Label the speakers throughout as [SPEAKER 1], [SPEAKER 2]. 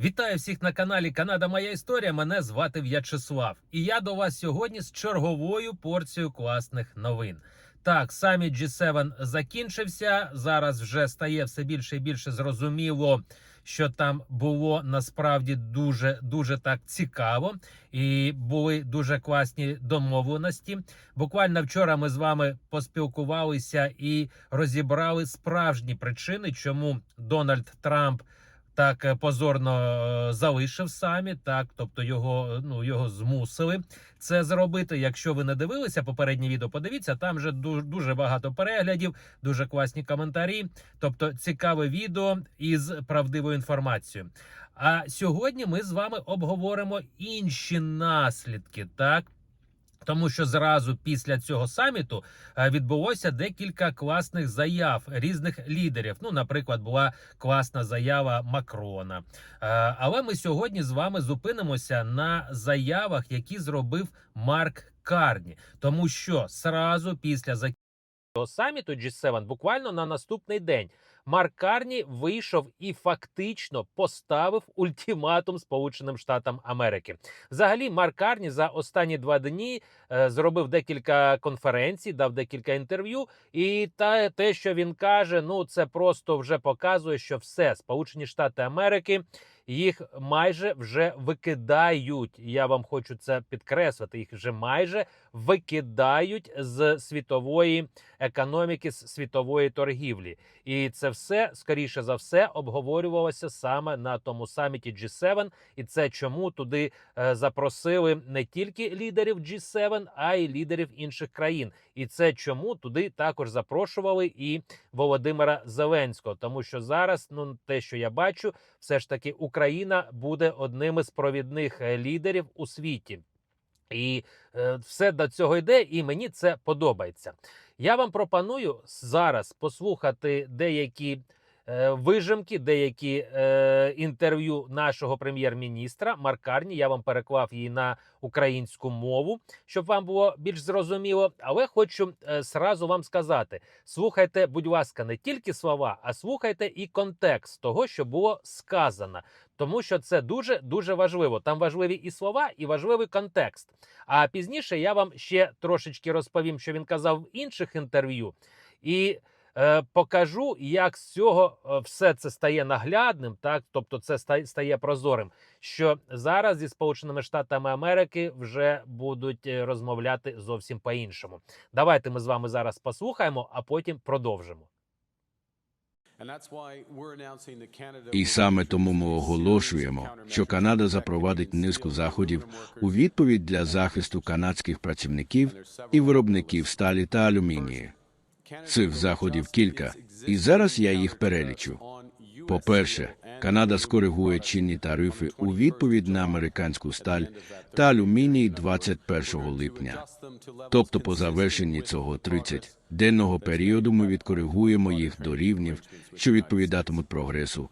[SPEAKER 1] Вітаю всіх на каналі Канада Моя Історія. Мене звати В'ячеслав. І я до вас сьогодні з черговою порцією класних новин. Так, саміт G7 закінчився. Зараз вже стає все більше і більше зрозуміло, що там було насправді дуже дуже так цікаво, і були дуже класні домовленості. Буквально вчора ми з вами поспілкувалися і розібрали справжні причини, чому Дональд Трамп так е, позорно е, залишив саміт, так тобто його е, ну його змусили це зробити. Якщо ви не дивилися попереднє відео, подивіться там вже дуже, дуже багато переглядів, дуже класні коментарі. Тобто цікаве відео із правдивою інформацією. А сьогодні ми з вами обговоримо інші наслідки, так. Тому що зразу після цього саміту е, відбулося декілька класних заяв різних лідерів. Ну, наприклад, була класна заява Макрона. Е, Але ми сьогодні з вами зупинимося на заявах, які зробив Марк Карні, тому що зразу після закінчення саміту G7, буквально на наступний день. Марк Карні вийшов і фактично поставив ультиматум Сполученим Штатам Америки. Взагалі, Марк Карні за останні два дні е, зробив декілька конференцій, дав декілька інтерв'ю, і та те, що він каже, ну це просто вже показує, що все Сполучені Штати Америки. Їх майже вже викидають. Я вам хочу це підкреслити. Їх вже майже викидають з світової економіки, з світової торгівлі, і це все скоріше за все обговорювалося саме на тому саміті G7. І це чому туди е, запросили не тільки лідерів G7, а й лідерів інших країн. І це чому туди також запрошували і Володимира Зеленського, тому що зараз, ну те, що я бачу, все ж таки Україна буде одним із провідних е, лідерів у світі. І е, все до цього йде, і мені це подобається. Я вам пропоную зараз послухати деякі вижимки, деякі е, інтерв'ю нашого прем'єр-міністра Маркарні. Я вам переклав її на українську мову, щоб вам було більш зрозуміло. Але хочу е, сразу вам сказати: слухайте, будь ласка, не тільки слова, а слухайте і контекст того, що було сказано. Тому що це дуже дуже важливо. Там важливі і слова, і важливий контекст. А пізніше я вам ще трошечки розповім, що він казав в інших інтерв'ю, і е, покажу, як з цього е, все це стає наглядним, так тобто, це ста- стає прозорим. Що зараз зі Сполученими Штатами Америки вже будуть е, розмовляти зовсім по-іншому. Давайте ми з вами зараз послухаємо, а потім продовжимо.
[SPEAKER 2] І саме тому ми оголошуємо, що Канада запровадить низку заходів у відповідь для захисту канадських працівників і виробників сталі та алюмінії. Цих заходів кілька, і зараз я їх перелічу. По-перше, Канада скоригує чинні тарифи у відповідь на американську сталь та алюміній 21 липня. Тобто, по завершенні цього 30-денного періоду ми відкоригуємо їх до рівнів, що відповідатимуть прогресу,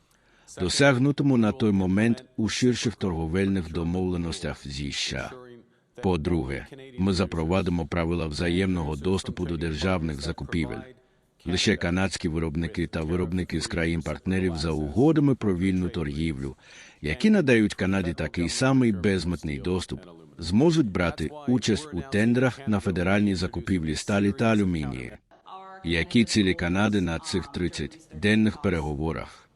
[SPEAKER 2] досягнутому на той момент у ширших торговельних домовленостях зі США. По-друге, ми запровадимо правила взаємного доступу до державних закупівель. Лише канадські виробники та виробники з країн-партнерів за угодами про вільну торгівлю, які надають Канаді такий самий безмитний доступ, зможуть брати участь у тендерах на федеральні закупівлі сталі та алюмінії. Які цілі Канади на цих 30-денних переговорах?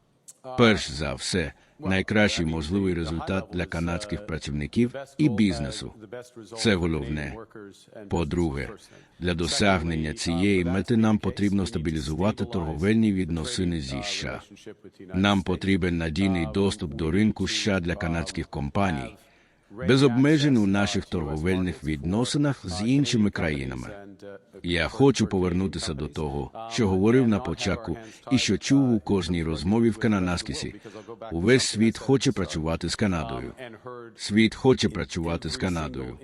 [SPEAKER 2] Перш за все, найкращий можливий результат для канадських працівників і бізнесу. Це головне. По-друге, для досягнення цієї мети нам потрібно стабілізувати торговельні відносини зі США. Нам потрібен надійний доступ до ринку США для канадських компаній, без обмежень у наших торговельних відносинах з іншими країнами. Я хочу повернутися до того, що говорив на початку, і що чув у кожній розмові в Кананаскісі. Увесь світ хоче працювати з Канадою. Світ хоче працювати з Канадою.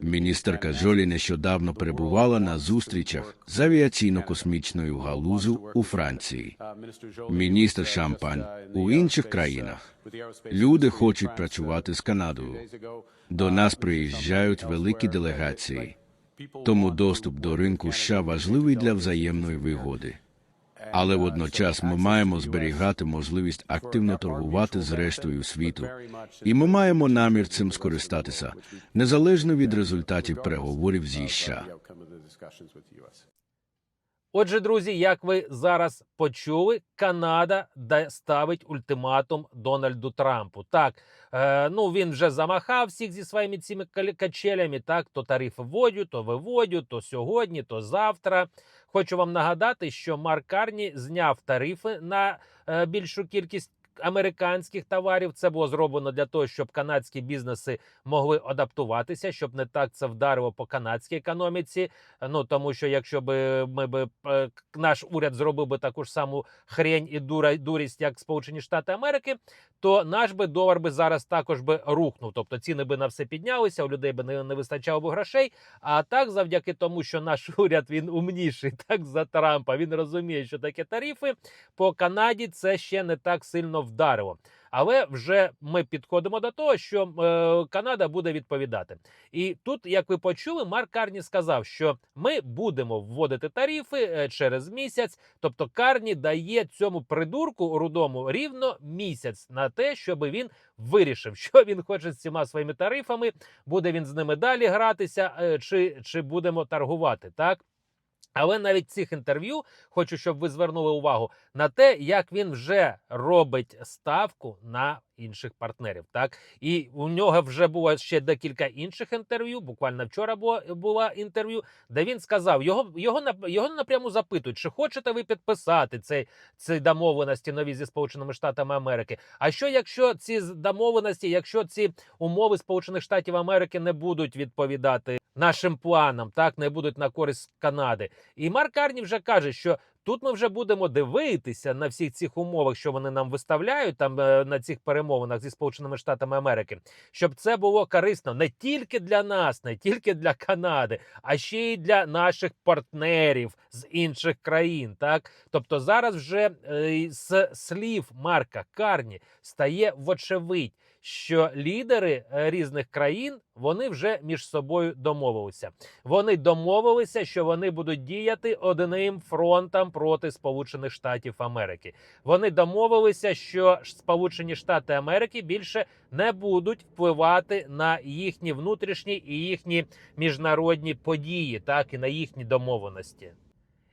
[SPEAKER 2] Міністерка Жолі нещодавно перебувала на зустрічах з авіаційно-космічною галузю у Франції. Міністр Шампань у інших країнах. Люди хочуть працювати з Канадою. До нас приїжджають великі делегації. Тому доступ до ринку США важливий для взаємної вигоди. Але водночас ми маємо зберігати можливість активно торгувати з рештою світу, і ми маємо намір цим скористатися, незалежно від результатів переговорів зі США.
[SPEAKER 1] Отже, друзі, як ви зараз почули, Канада да- ставить ультиматум Дональду Трампу. Так, е, ну він вже замахав всіх зі своїми цими качелями. Так, то тарифи вводю, то виводю, то сьогодні, то завтра. Хочу вам нагадати, що Марк Карні зняв тарифи на е, більшу кількість. Американських товарів це було зроблено для того, щоб канадські бізнеси могли адаптуватися, щоб не так це вдарило по канадській економіці. Ну тому що якщо би ми би е, наш уряд зробив би таку ж саму хрень і дура дурість, як Сполучені Штати Америки, то наш би долар би зараз також би рухнув. Тобто ціни би на все піднялися, у людей би не, не вистачало би грошей. А так, завдяки тому, що наш уряд він умніший, так за Трампа, він розуміє, що таке тарифи по Канаді це ще не так сильно вдарило. Але вже ми підходимо до того, що е, Канада буде відповідати. І тут, як ви почули, Марк Карні сказав, що ми будемо вводити тарифи е, через місяць. Тобто Карні дає цьому придурку рудому рівно місяць на те, щоб він вирішив, що він хоче з цими своїми тарифами. Буде він з ними далі гратися, е, чи, чи будемо торгувати так. Але навіть цих інтерв'ю хочу, щоб ви звернули увагу на те, як він вже робить ставку на інших партнерів. Так і у нього вже було ще декілька інших інтерв'ю. Буквально вчора було була інтерв'ю, де він сказав: його його його напряму запитують, чи хочете ви підписати цей ці домовленості нові зі Сполученими Штатами Америки. А що якщо ці домовленості, якщо ці умови Сполучених Штатів Америки не будуть відповідати нашим планам, так не будуть на користь Канади? І Марк Карні вже каже, що тут ми вже будемо дивитися на всіх цих умовах, що вони нам виставляють там е, на цих перемовинах зі Сполученими Штатами Америки, щоб це було корисно не тільки для нас, не тільки для Канади, а ще й для наших партнерів з інших країн. Так, тобто зараз вже е, з слів Марка Карні стає вочевидь. Що лідери е, різних країн вони вже між собою домовилися. Вони домовилися, що вони будуть діяти одним фронтом проти Сполучених Штатів Америки. Вони домовилися, що Сполучені Штати Америки більше не будуть впливати на їхні внутрішні і їхні міжнародні події, так і на їхні домовленості.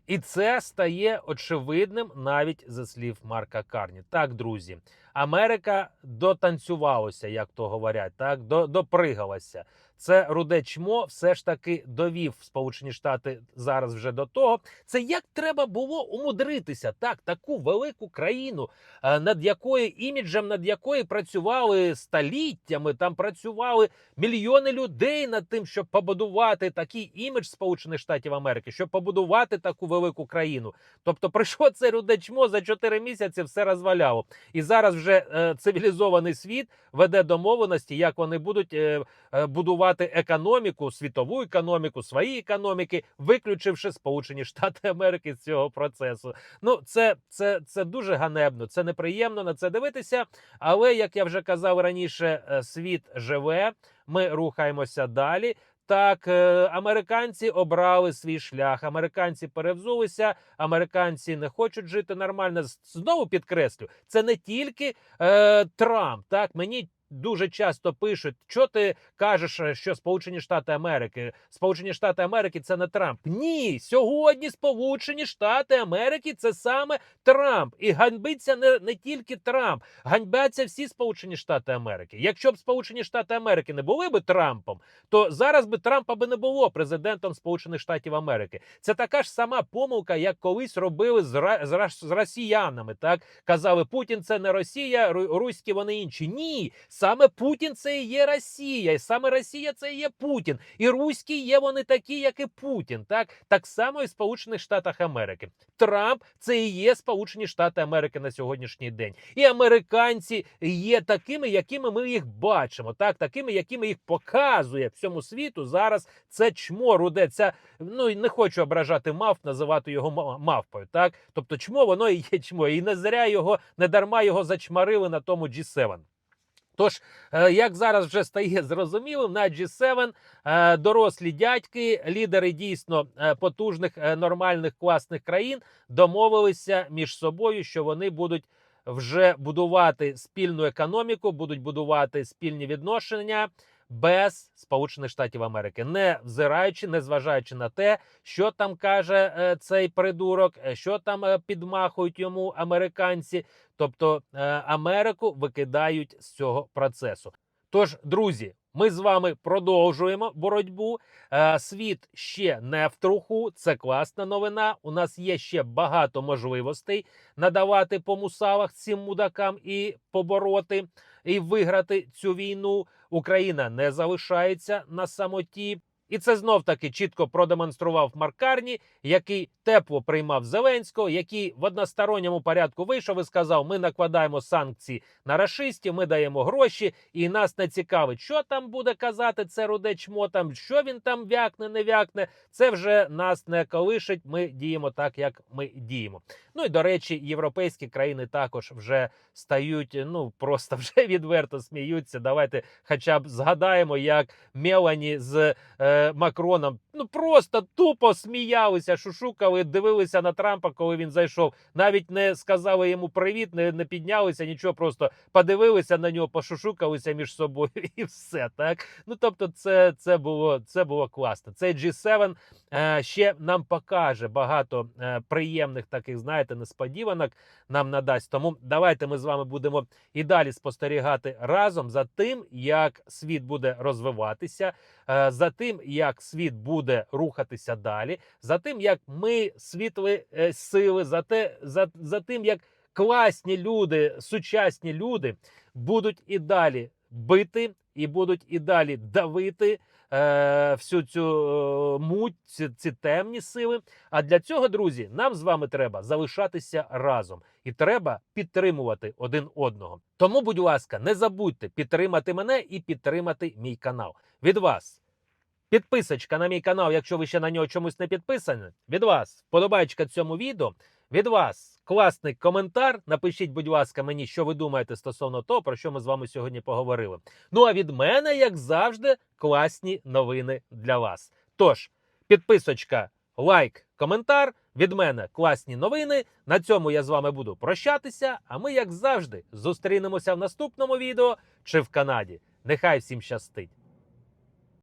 [SPEAKER 1] І це стає очевидним навіть за слів Марка Карні. Так, друзі, Америка дотанцювалася, як то говорять, так до, допригалася. Це руде чмо все ж таки довів Сполучені Штати зараз вже до того. Це як треба було умудритися так, таку велику країну, е, над якою іміджем, над якою працювали століттями, там працювали мільйони людей над тим, щоб побудувати такий імідж Сполучених Штатів Америки, щоб побудувати таку велику країну. Тобто, прийшло це руде чмо за 4 місяці, все розваляло. І зараз вже е, цивілізований світ веде домовленості, як вони будуть е, е, будувати економіку, світову економіку, свої економіки, виключивши Сполучені Штати Америки з цього процесу. Ну, це, це, це дуже ганебно, це неприємно на це дивитися. Але як я вже казав раніше, е, світ живе. Ми рухаємося далі. Так, е, американці обрали свій шлях. Американці перевзулися, американці не хочуть жити нормально. Знову підкреслю, це не тільки е, Трамп. Так мені дуже часто пишуть, що ти кажеш, е, що Сполучені Штати Америки, Сполучені Штати Америки це не Трамп. Ні, сьогодні Сполучені Штати Америки це саме Трамп. І ганьбиться не, не тільки Трамп, ганьбяться всі Сполучені Штати Америки. Якщо б Сполучені Штати Америки не були би Трампом, то зараз би Трампа би не було президентом Сполучених Штатів Америки. Це така ж сама помилка, як колись робили з, з, з росіянами. Так казали, Путін це не Росія, ру- руські вони інші. Ні, саме Путін це і є Росія, і саме Росія це і є Путін. І руські є вони такі, як і Путін. Так так само і в Сполучених Штатах Америки. Трамп це і є Сполучені Штати Америки на сьогоднішній день. І американці є такими, якими ми їх бачимо, так такими, якими їх показує всьому світу. Зараз це чмо руде. Ця ну не хочу ображати мавп, називати його ма- мавпою. Так, тобто, чмо воно і є чмо, і не зря його не дарма його зачмарили на тому G7. Тож, е, як зараз вже стає зрозумілим, на G7 е, дорослі дядьки, лідери дійсно е, потужних, нормальних, класних країн домовилися між собою, що вони будуть вже будувати спільну економіку, будуть будувати спільні відношення без Сполучених Штатів Америки, не взираючи, не зважаючи на те, що там каже е, цей придурок, е, що там е, підмахують йому американці. Тобто е, Америку викидають з цього процесу. Тож, друзі, ми з вами продовжуємо боротьбу. Е, Світ ще не в труху. Це класна новина. У нас є ще багато можливостей надавати по мусавах цим мудакам і побороти і виграти цю війну. Україна не залишається на самоті. І це знов таки чітко продемонстрував Маркарні, який тепло приймав Зеленського, який в односторонньому порядку вийшов і сказав: Ми накладаємо санкції на рашистів, ми даємо гроші, і нас не цікавить, що там буде казати це руде чмо, там що він там вякне, не вякне. Це вже нас не колишить. Ми діємо так, як ми діємо. Ну і до речі, європейські країни також вже стають. Ну просто вже відверто сміються. Давайте, хоча б згадаємо, як Мелані з е, Макроном ну просто тупо сміялися, шушукали, дивилися на Трампа, коли він зайшов. Навіть не сказали йому привіт, не, не піднялися, нічого, просто подивилися на нього, пошушукалися між собою, і все так. Ну тобто, це, це було це було класно. Цей G7 е, ще нам покаже багато е, приємних таких, знаєте, несподіванок нам надасть. Тому давайте ми з вами будемо і далі спостерігати разом за тим, як світ буде розвиватися, е, за тим, як світ буде рухатися далі, за тим, як ми світлі е, сили, за те, за, за тим, як класні люди, сучасні люди будуть і далі бити, і будуть і далі давити е, всю цю е, муть, ці, ці темні сили. А для цього, друзі, нам з вами треба залишатися разом і треба підтримувати один одного. Тому, будь ласка, не забудьте підтримати мене і підтримати мій канал. Від вас підписочка на мій канал, якщо ви ще на нього чомусь не підписані. Від вас вподобайка цьому відео. Від вас класний коментар. Напишіть, будь ласка, мені, що ви думаєте стосовно того, про що ми з вами сьогодні поговорили. Ну а від мене, як завжди, класні новини для вас. Тож, підписочка, лайк, коментар. Від мене класні новини. На цьому я з вами буду прощатися. А ми, як завжди, зустрінемося в наступному відео чи в Канаді. Нехай всім щастить!